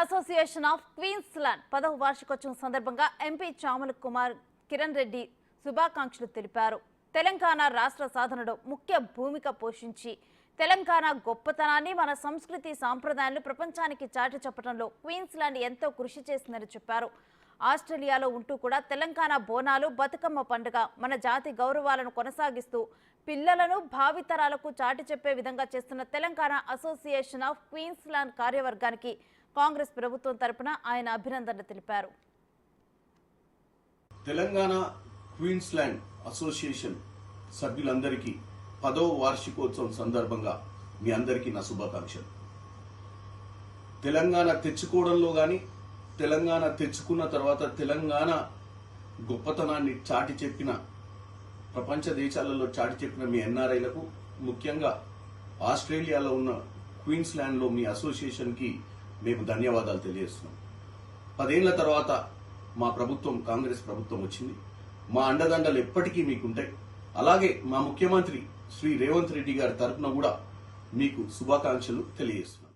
Association of Queensland పదవ వార్షికోత్సవం సందర్భంగా ఎంపీ చామల కుమార్ కిరణ్ రెడ్డి శుభాకాంక్షలు తెలిపారు. తెలంగాణ రాష్ట్ర సాధనలో ముఖ్య భూమిక పోషించి తెలంగాణ గొప్పతనాన్ని మన సంస్కృతి సాంప్రదాయాలను ప్రపంచానికి చాటి చెప్పడంలో క్వీన్స్లాండ్ ఎంతో కృషి చేసిందని చెప్పారు. ఆస్ట్రేలియాలో ఉంటూ కూడా తెలంగాణ బోనాలు బతుకమ్మ పండుగ మన జాతి గౌరవాలను కొనసాగిస్తూ పిల్లలను భావితరాలకు చాటి చెప్పే విధంగా చేస్తున్న తెలంగాణ అసోసియేషన్ ఆఫ్ క్వీన్స్లాండ్ కార్యవర్గానికి కాంగ్రెస్ ప్రభుత్వం తరపున ఆయన అభినందనలు తెలిపారు. తెలంగాణ క్వీన్స్లాండ్ అసోసియేషన్ సభ్యులందరికీ పదవ వార్షికోత్సవం సందర్భంగా మీ అందరికీ నా శుభాకాంక్షలు. తెలంగాణ తెచ్చుకోవడంలో కానీ తెలంగాణ తెచ్చుకున్న తర్వాత తెలంగాణ గొప్పతనాన్ని చాటి చెప్పిన ప్రపంచ దేశాలలో చాటి చెప్పిన మీ ఎన్ఆర్ఐలకు ముఖ్యంగా ఆస్ట్రేలియాలో ఉన్న క్వీన్స్లాండ్లో మీ అసోసియేషన్కి మేము ధన్యవాదాలు తెలియజేస్తున్నాం. పదేళ్ళ తర్వాత మా ప్రభుత్వం కాంగ్రెస్ ప్రభుత్వం వచ్చింది. మా అండదండలు ఎప్పటికీ మీకుంటాయి. అలాగే మా ముఖ్యమంత్రి శ్రీ రేవంత్ రెడ్డి గారి తరఫున కూడా మీకు శుభాకాంక్షలు తెలియజేస్తున్నాం.